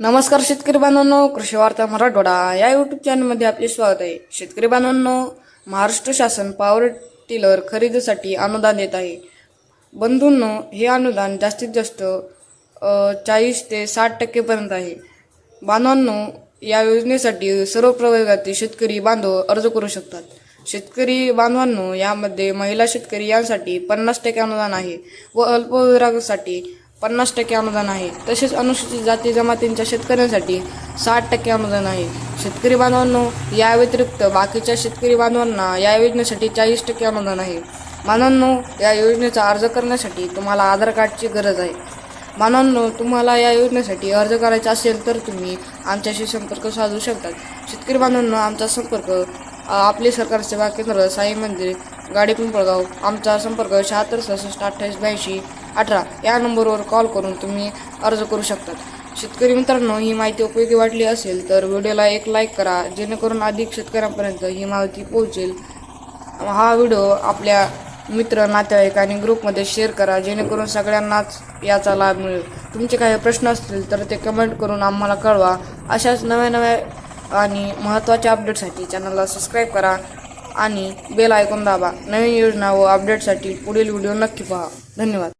नमस्कार शेतकरी बांधवांनो कृषी वार्ता मराठवाडा. या युट्यूब चॅनलमध्ये आपले स्वागत आहे. शेतकरी बांधवांनो महाराष्ट्र शासन पॉवर टिलर खरेदीसाठी अनुदान देत आहे. बंधूंनो हे अनुदान जास्तीत जास्त चाळीस ते साठ टक्केपर्यंत आहे. बांधवांनो या योजनेसाठी सर्व प्रवर्गातील शेतकरी बांधव अर्ज करू शकतात. शेतकरी बांधवांनो यामध्ये महिला शेतकरी यांसाठी पन्नास टक्के अनुदान आहे व अल्पविरागासाठी पन्नास टक्के अनुदान आहे. तसेच अनुसूचित जाती जमातींच्या शेतकऱ्यांसाठी साठ टक्के अनुदान आहे. शेतकरी बांधवांनो या व्यतिरिक्त बाकीच्या शेतकरी बांधवांना या योजनेसाठी चाळीस टक्के अनुदान आहे. मानवांनो या योजनेचा अर्ज करण्यासाठी तुम्हाला आधार कार्डची गरज आहे. मानवांनो तुम्हाला या योजनेसाठी अर्ज करायचा असेल तर तुम्ही आमच्याशी संपर्क साधू शकतात. शेतकरी बांधवांनो आमचा संपर्क आपले सरकार सेवा केंद्र साई मंदिर गाडी पिंपळगाव आमचा संपर्क शहात्तर सहासष्ट अठ्ठावीस ब्याऐंशी अठरा. या नंबरवर कॉल करून तुम्ही अर्ज करू शकतात. शेतकरी मित्रांनो ही माहिती उपयोगी वाटली असेल तर व्हिडिओला एक लाईक करा जेणेकरून अधिक शेतकऱ्यांपर्यंत ही माहिती पोहोचेल. हा व्हिडिओ आपल्या मित्र नातेवाईक आणि ग्रुपमध्ये शेअर करा जेणेकरून सगळ्यांनाच याचा लाभ मिळेल. तुमचे काही प्रश्न असतील तर ते कमेंट करून आम्हाला कळवा. अशाच नव्या नव्या आणि महत्त्वाच्या अपडेटसाठी चॅनलला सबस्क्राईब करा आणि बेल ऐकून दाबा. नवीन योजना व अपडेटसाठी पुढील व्हिडिओ नक्की पहा. धन्यवाद.